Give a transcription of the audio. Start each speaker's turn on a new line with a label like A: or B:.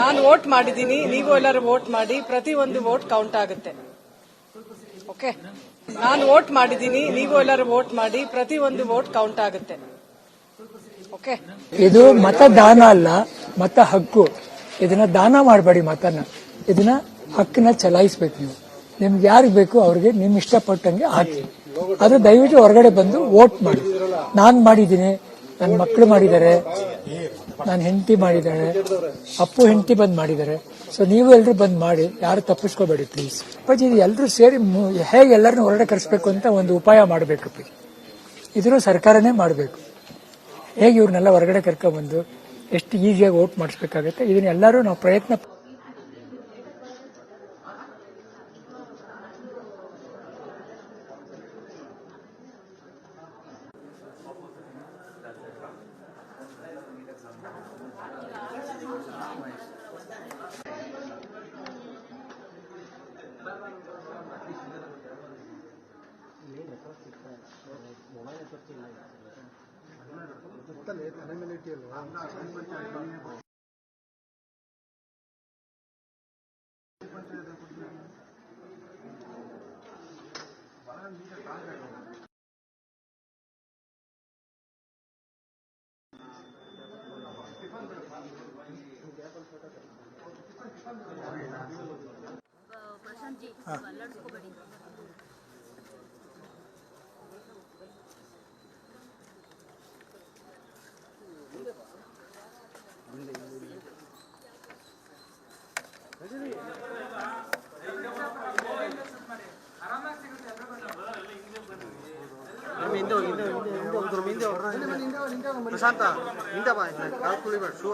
A: ನಾನು ವೋಟ್ ಮಾಡಿದ್ದೀನಿ, ನೀವು ಎಲ್ಲರೂ ವೋಟ್ ಮಾಡಿ ಪ್ರತಿ ಒಂದು ವೋಟ್ ಕೌಂಟ್ ಆಗುತ್ತೆ. ಓಕೆ ನಾನು ವೋಟ್ ಮಾಡಿದ್ದೀನಿ, ನೀವು ಎಲ್ಲರೂ ವೋಟ್ ಮಾಡಿ ಪ್ರತಿ ಒಂದು ವೋಟ್ ಕೌಂಟ್ ಆಗುತ್ತೆ. ಓಕೆ
B: ಇದು ಮತದಾನ ಅಲ್ಲ, ಮತ ಹಕ್ಕು. ಇದನ್ನ ದಾನ ಮಾಡಬೇಡಿ ಮತನ. ಇದನ್ನ ಹಕ್ಕನ್ನ ಚಲಾಯಿಸ್ಬೇಕು ನೀವು. ನಿಮ್ಗೆ ಯಾರಿಗೆ ಬೇಕು ಅವ್ರಿಗೆ ನಿಮ್ ಇಷ್ಟಪಟ್ಟಂಗೆ ಹಾಕಿ. ಅದು ದಯವಿಟ್ಟು ಹೊರಗಡೆ ಬಂದು ವೋಟ್ ಮಾಡಿ. ನಾನು ಮಾಡಿದ್ದೀನಿ ನನ್ನ ಮಕ್ಕಳು ಮಾಡಿದ್ದಾರೆ ನನ್ನ ಹೆಂಡತಿ ಮಾಡಿದ್ದಾರೆ, ಅಪ್ಪು ಹೆಂಡತಿ ಬಂದ್ ಮಾಡಿದ್ದಾರೆ. ಸೊ ನೀವು ಎಲ್ಲರೂ ಬಂದ್ ಮಾಡಿ, ಯಾರು ತಪ್ಪಿಸ್ಕೋಬೇಡಿ ಪ್ಲೀಸ್ ಅಪ್ಪಾಜಿ ಎಲ್ಲರೂ ಸೇರಿ ಹೇಗೆ ಎಲ್ಲರನ್ನೂ ಹೊರಡೆ ಕರೆಸ್ಬೇಕು ಅಂತ ಒಂದು ಉಪಾಯ ಮಾಡಬೇಕು ಇದನ್ನು ಸರ್ಕಾರನೇ ಮಾಡಬೇಕು. ಹೇಗೆ ಇವ್ರನ್ನೆಲ್ಲ ಹೊರಗಡೆ ಕರ್ಕೊಂಡ್ಬಂದು, ಎಷ್ಟು ಈಸಿಯಾಗಿ ವೋಟ್ ಮಾಡಿಸ್ಬೇಕಾಗತ್ತೆ? ಇದನ್ನೆಲ್ಲರೂ ನಾವು ಪ್ರಯತ್ನ
C: ಪ್ರಶಾಂತ್ ಜಿ ಅಲ್ಲಾಡಿಸ್ಕೋಬೇಡಿ.
D: ಹಿಂದೆ ಹೋಗಿ ಹಿಂದೆ ಹಿಂದೆ ಹಿಂದೆ ಹೋಗಿ ಹಿಂದೆ ಹೋಗಿ ಪ್ರಶಾಂತ ಹಿಂದೆ ಬಾ ಕಾಲು ತುಳಿಬೇಡ ಶೂ